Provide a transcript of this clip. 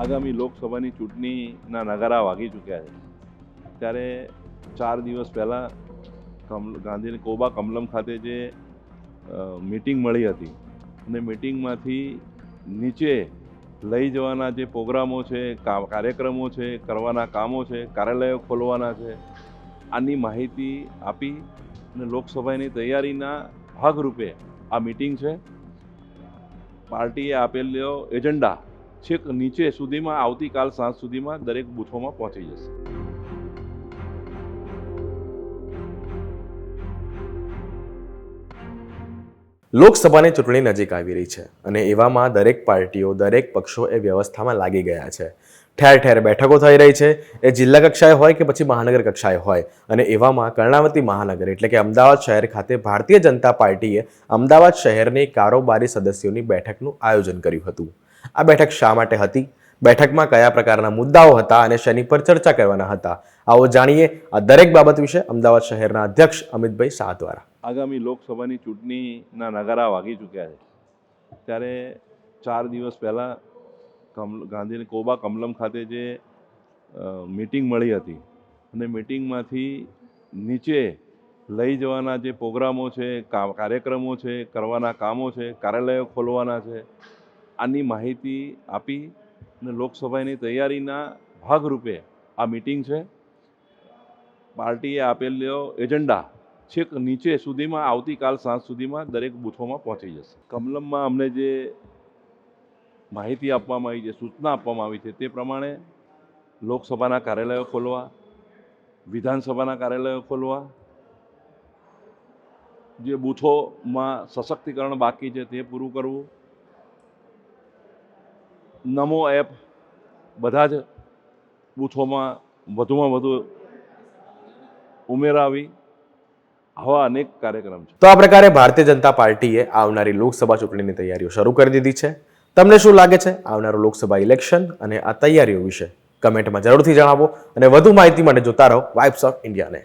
આગામી લોકસભાની ચૂંટણીના નગારા વાગી ચૂક્યા છે. ત્યારે ચાર દિવસ પહેલાં કમ ગાંધીની કોબા કમલમ ખાતે જે મિટિંગ મળી હતી. અને મિટિંગમાંથી નીચે લઈ જવાના જે પ્રોગ્રામો છે કાર્યક્રમો છે, કરવાના કામો છે, કાર્યાલયો ખોલવાના છે, આની માહિતી આપી અને લોકસભાની તૈયારીના ભાગરૂપે આ મિટિંગ છે. પાર્ટીએ આપેલો એજન્ડા છેક નીચે સુધીમાં, આવતીકાલ સાંજ સુધીમાં દરેક બૂથોમાં પહોંચી જશે. લોકસભાની ચૂંટણી નજીક આવી રહી છે અને એવામાં દરેક પાર્ટીઓ, દરેક પક્ષો એ વ્યવસ્થામાં લાગી ગયા છે. ઠેર ઠેર બેઠકો થઈ રહી છે. એ જિલ્લા કક્ષાએ હોય કે પછી મહાનગર કક્ષાએ હોય. અને એવામાં કર્ણાવતી મહાનગર એટલે કે અમદાવાદ શહેર ખાતે ભારતીય જનતા પાર્ટીએ અમદાવાદ શહેરની કારોબારી સદસ્યોની બેઠકનું આયોજન કર્યું હતું. આ બેઠક શા માટે હતી? બેઠકમાં કયા પ્રકારના મુદ્દાઓ હતા અને શેની પર ચર્ચા કરવાના હતા? આવો જાણીએ આ દરેક બાબત વિશે અમદાવાદ શહેરના અધ્યક્ષ અમિતભાઈ શાહ દ્વારા. આગામી લોકસભાની ચૂંટણીના નગારા વાગી ચૂક્યા છે. ત્યારે ચાર દિવસ પહેલાં કમ ગાંધી કોબા કમલમ ખાતે જે મીટિંગ મળી હતી અને મિટિંગમાંથી નીચે લઈ જવાના જે પ્રોગ્રામો છે કાર્યક્રમો છે, કરવાના કામો છે, કાર્યાલયો ખોલવાના છે આની માહિતી આપી અને લોકસભાની તૈયારીના ભાગરૂપે આ મિટિંગ છે. પાર્ટીએ આપેલો એજન્ડા છેક નીચે સુધીમાં, આવતીકાલ સાંજ સુધીમાં દરેક બૂથોમાં પહોંચી જશે. કમલમમાં અમને જે માહિતી આપવામાં આવી છે સૂચના આપવામાં આવી છે, તે પ્રમાણે લોકસભાના કાર્યાલયો ખોલવા, વિધાનસભાના કાર્યાલયો ખોલવા, જે બૂથોમાં સશક્તિકરણ બાકી છે તે પૂરું કરવું નમો એપ બધા જ બૂથોમાં વધુમાં વધુ ઉમેરાવી આવા અનેક કાર્યક્રમ છે. તો આ પ્રકારે ભારતીય જનતા પાર્ટીએ આવનારી લોકસભા ચૂંટણીની તૈયારીઓ શરૂ કરી દીધી છે. તમને શું લાગે છે? આવનારું લોકસભા ઇલેક્શન અને આ તૈયારીઓ વિશે કમેન્ટમાં જરૂરથી જણાવો અને વધુ માહિતી માટે જોતા રહો વાઇબ્સ ઓફ ઇન્ડિયાને